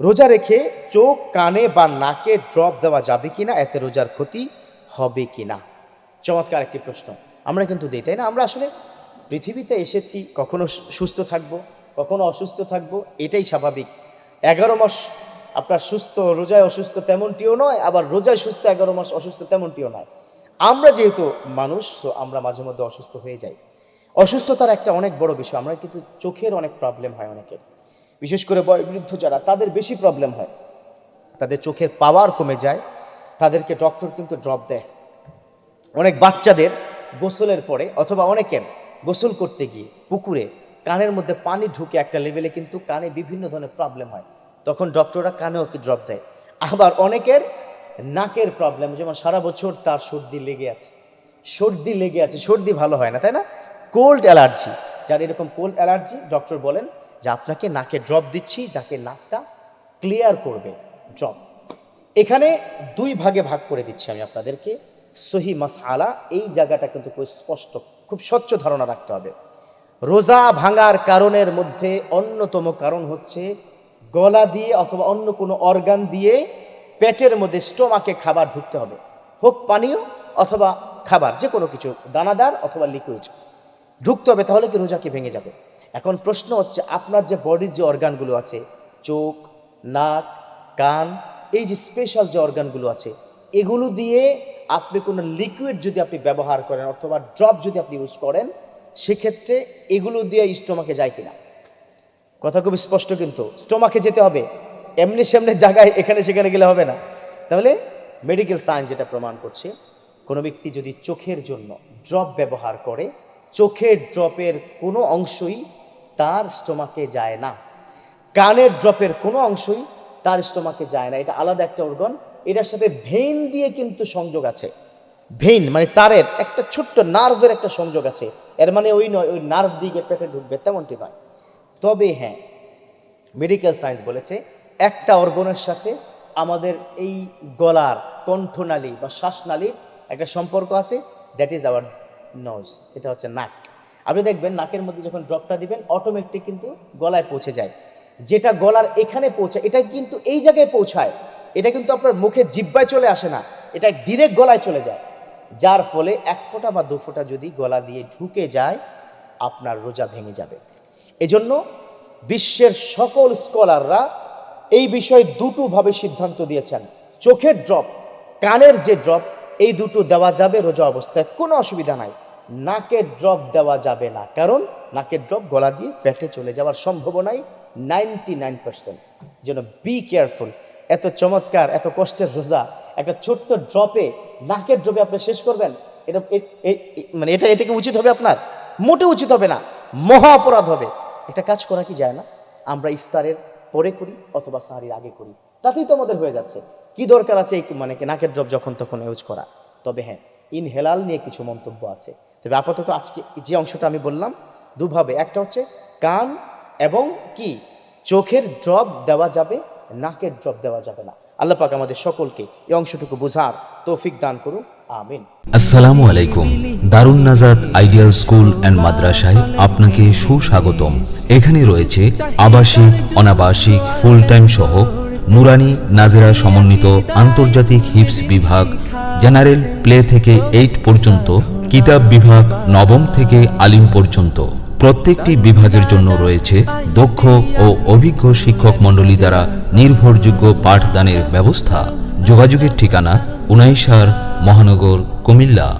রোজা রেখে চোখ, কানে বা নাকে ড্রপ দেওয়া যাবে কি না এতে রোজার ক্ষতি হবে কিনা? চমৎকার একটি প্রশ্ন। আমরা কিন্তু দিই, তাই না? আমরা আসলে পৃথিবীতে এসেছি, কখনো সুস্থ থাকব, কখনো অসুস্থ থাকব, এটাই স্বাভাবিক। এগারো মাস আপনার সুস্থ, রোজায় অসুস্থ তেমনটিও নয়, আবার রোজায় সুস্থ এগারো মাস অসুস্থ তেমনটিও নয়। আমরা যেহেতু মানুষ, so আমরা মাঝে মধ্যে অসুস্থ হয়ে যাই। অসুস্থতার একটা অনেক বড় বিষয়, আমরা কিন্তু চোখের অনেক প্রবলেম হয় অনেকের। বিশেষ করে বয়োবৃদ্ধ যারা, তাদের বেশি প্রবলেম হয়। তাদের চোখের পাওয়ার কমে যায়, তাদেরকে ডক্টর কিন্তু ড্রপ দেয়। অনেক বাচ্চাদের গোসলের পরে অথবা অনেকের গোসল করতে গিয়ে পুকুরে কানের মধ্যে পানি ঢুকে একটা লেভেলে কিন্তু কানে বিভিন্ন ধরনের প্রবলেম হয়। তখন ডক্টররা কানেও কি ড্রপ দেয়। আবার অনেকের নাকের প্রবলেম যেমন সারা বছর তার সর্দি লেগে আছে। সর্দি লেগে আছে, সর্দি ভালো হয় না, তাই না? কোল্ড অ্যালার্জি যার এরকম কোল্ড অ্যালার্জি ডক্টর বলেন যে আপনাকে নাকে ড্রপ দিচ্ছি, যাকে নাকটা ক্লিয়ার করবে ড্রপ এখানে দুই ভাগে ভাগ করে দিচ্ছি আমি আপনাদেরকে। সহি মাসআলা, এই জায়গাটা কিন্তু খুব স্পষ্ট, খুব স্বচ্ছ ধারণা রাখতে হবে। রোজা ভাঙার কারণের মধ্যে অন্যতম কারণ হচ্ছে গলা দিয়ে অথবা অন্য কোনো অর্গান দিয়ে পেটের মধ্যে স্টোমাকে খাবার ঢুকতে হবে। হোক পানীয় অথবা খাবার যে কোনো কিছু, দানাদার অথবা লিকুইড ঢুকতে হবে, তাহলে কি রোজা কি ভেঙে যাবে? এখন প্রশ্ন হচ্ছে, আপনার যে বডির যে অর্গানগুলো আছে, চোখ, নাক, কান, এই যে স্পেশাল যে অর্গানগুলো আছে, এগুলো দিয়ে আপনি কোনো লিকুইড যদি আপনি ব্যবহার করেন অথবা ড্রপ যদি আপনি ইউজ করেন, সেক্ষেত্রে এগুলো দিয়ে স্টোমাকে যায় কিনা? কথা খুব স্পষ্ট কিন্তু স্টোমাকে যেতে হবে, এমনি সেমনি জায়গায় এখানে সেখানে গেলে হবে না। তাহলে মেডিকেল সায়েন্স যেটা প্রমাণ করছে, কোনো ব্যক্তি যদি চোখের জন্য ড্রপ ব্যবহার করে, চোখের ড্রপের কোনো অংশই তার স্টোমাকে যায় না। কানের ড্রপের কোনো অংশই তার স্টোমাকে যায় না। এটা আলাদা একটা অর্গন। এটার সাথে ভেইন দিয়ে কিন্তু সংযোগ আছে। ভেইন মানে তারের একটা ছোট্ট নার্ভের একটা সংযোগ আছে। এর মানে ওই নয়, ওই নার্ভ দিকে পেটে ঢুকবে তেমনটি নয়। তবে হ্যাঁ মেডিকেল সায়েন্স বলেছে একটা অর্গনের সাথে আমাদের এই গলার কণ্ঠনালী বা শ্বাসনালীর একটা সম্পর্ক আছে। দ্যাট ইজ আওয়ার নজ এটা হচ্ছে নাক। আপনি দেখবেন নাকের মধ্যে যখন ড্রপটা দিবেন অটোমেটিক কিন্তু গলায় পৌঁছে যায়। যেটা গলার এখানে পৌঁছায়, এটা কিন্তু এই জায়গায় পৌঁছায়। এটা কিন্তু আপনার মুখে জিব্বায় চলে আসে না, এটা ডিরেক্ট গলায় চলে যায়। যার ফলে এক ফোঁটা বা দু ফোঁটা যদি গলা দিয়ে ঢুকে যায়, আপনার রোজা ভেঙে যাবে। এজন্য বিশ্বের সকল স্কলাররা এই বিষয়ে দুটোভাবে সিদ্ধান্ত দিয়েছেন। চোখের ড্রপ কানের যে ড্রপ এই দুটো দেওয়া যাবে রোজা অবস্থায়, কোনো অসুবিধা নাই। নাকের ড্রপ দেওয়া যাবে না। কারণ নাকের ড্রপ গলা দিয়ে পেটে চলে যাওয়ার সম্ভাবনাই নাইনটি নাইন পার্সেন্ট যেন বি কেয়ারফুল এত চমৎকার, এত কষ্টের রোজা, একটা ছোট্ট ড্রপে নাকের ড্রপে আপনি শেষ করবেন, এটা মানে এটা, এটাকে উচিত হবে আপনার? মোটে উচিত হবে না, মহা অপরাধ হবে। এটা কাজ করা কি যায় না? আমরা ইফতারের পরে করি অথবা সাহারির আগে করি। তাতেই তো আমাদের হয়ে যাচ্ছে। কি দরকার আছে মানে নাকের ড্রপ যখন তখন ইউজ করা? তবে হ্যাঁ ইনহেলাল নিয়ে কিছু মন্তব্য আছে। তবে আপাতত আজকে যে অংশটা আমি বললাম, দুভাবে। একটা হচ্ছে কান এবং কি? চোখের ড্রপ দেওয়া যাবে, নাকের ড্রপ দেওয়া যাবে না। আল্লাহ পাক আমাদের সকলকে এই অংশটুকু বোঝার তৌফিক দান করুন। আমিন। আসসালামু আলাইকুম। দারুণ নাজাত আইডিয়াল স্কুল অ্যান্ড মাদ্রাসায় আপনাকে সুস্বাগতম। এখানে রয়েছে আবাসিক, অনাবাসিক ফুল টাইম সহ নুরানি নাজেরা সমন্বিত আন্তর্জাতিক হিপস বিভাগ, জেনারেল প্লে থেকে এইট পর্যন্ত কিতাব বিভাগ নবম থেকে আলিম পর্যন্ত। প্রত্যেকটি বিভাগের জন্য রয়েছে দক্ষ ও অভিজ্ঞ শিক্ষক মণ্ডলী দ্বারা নির্ভরযোগ্য পাঠদানের ব্যবস্থা। যোগাযোগের ঠিকানা উনাইশার মহানগর কুমিল্লা।